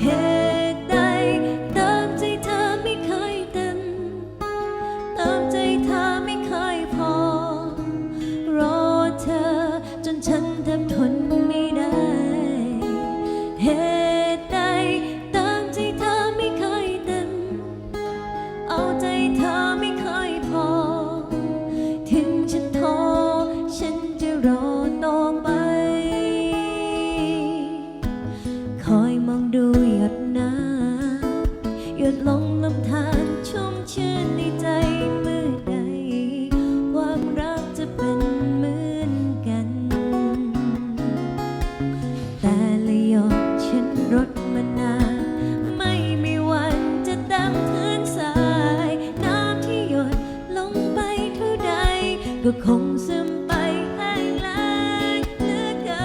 เหตุใดตามใจเธอไม่เคยเป็น ตามใจเธอไม่เคยพอ รอเธอจนฉันแทบทนไม่ได้เหตุใดตามใจเธอไม่เคยเป็นเอาใจ ดือดลงลำธารชุ่มชื่นในใจเมื่อใด ความรักจะเป็นเหมือนกัน แต่ละหยดฉันรถมานานไม่มีวันจะตามพื้นสาย น้ำที่หยดลงไปเท่าใด ก็คงซึ